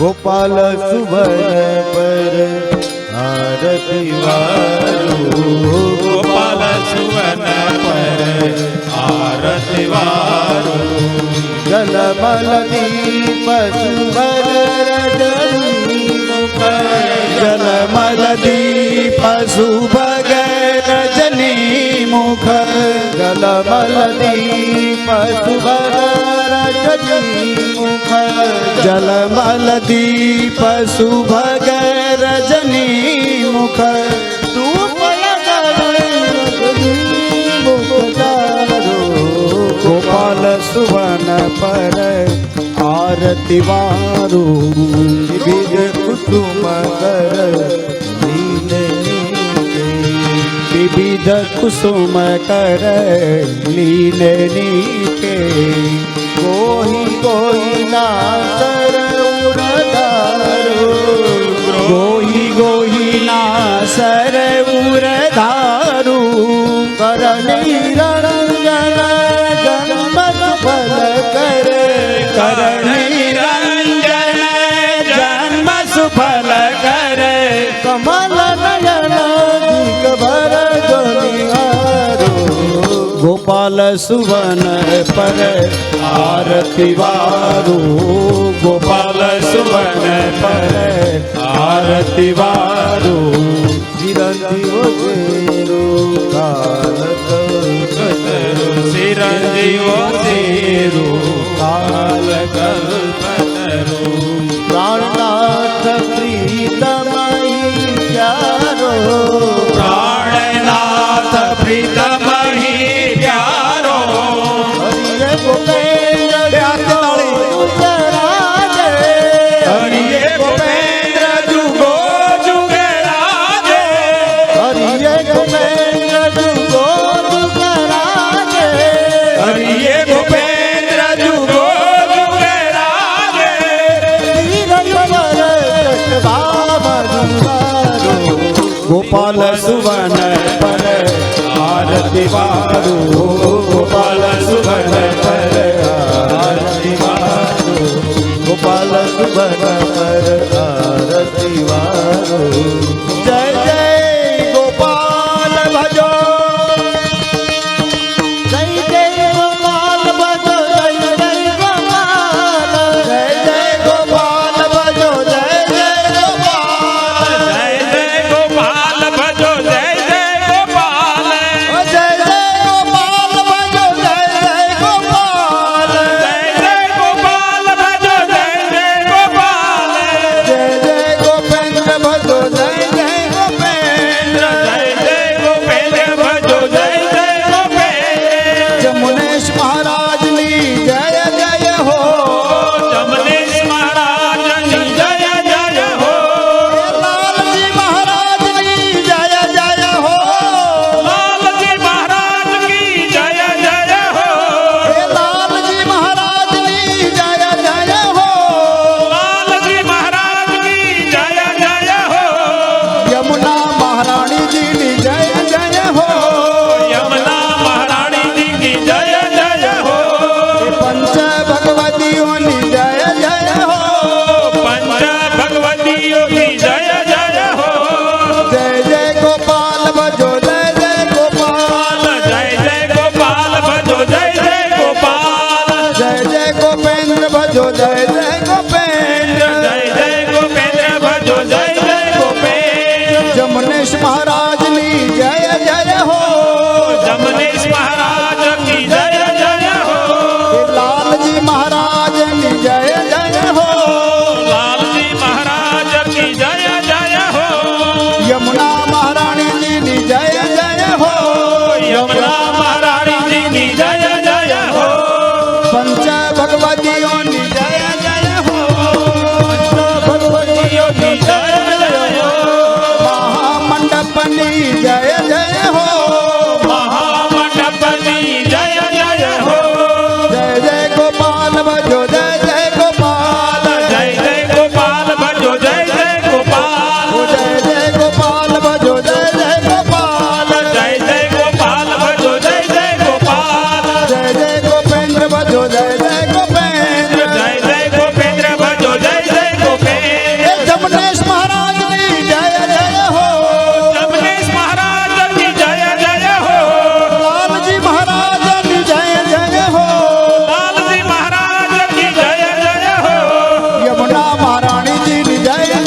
ગોપાલ સુવન પર આરતી વારું ગોપાલ સુવન પર આરતી વારું જલમલ દીપ સુવન રજની મુખ જલમલ દીપ સુભગ રજની મુખ જલમલ દીપ રજની મુખ જલમલ દીપ સુભગ રજની મુખ ધૂપ લગાવી મુખ તારો ગોપાલ સુવન વિવિધ કુસુમ કર લીલે નીકે કોઈ કોઈ ના સર ઉરધારો ગોહી ગોહી ના સર ઉર ધારું ગોપાલ સુવન પર આરતી વારું ગોપાલ સુવન પર આરતી વારું ચિરંજીવો તેરો કાલક ચિરંજીવો કાલ કલ્પતરું ગોપાલ સુવન પર આરતી વારું Baba.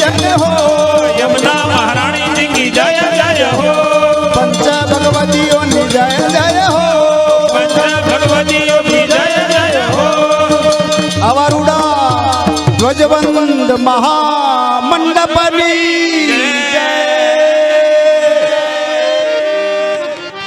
એમને હો યમુના મહારાણીજી કી જય જય હો. પંચ ભગવતીઓની જય જય હો. પંચ ભગવતીઓની જય જય હો. અવરુડા ધ્વજવંદ મહામંડપની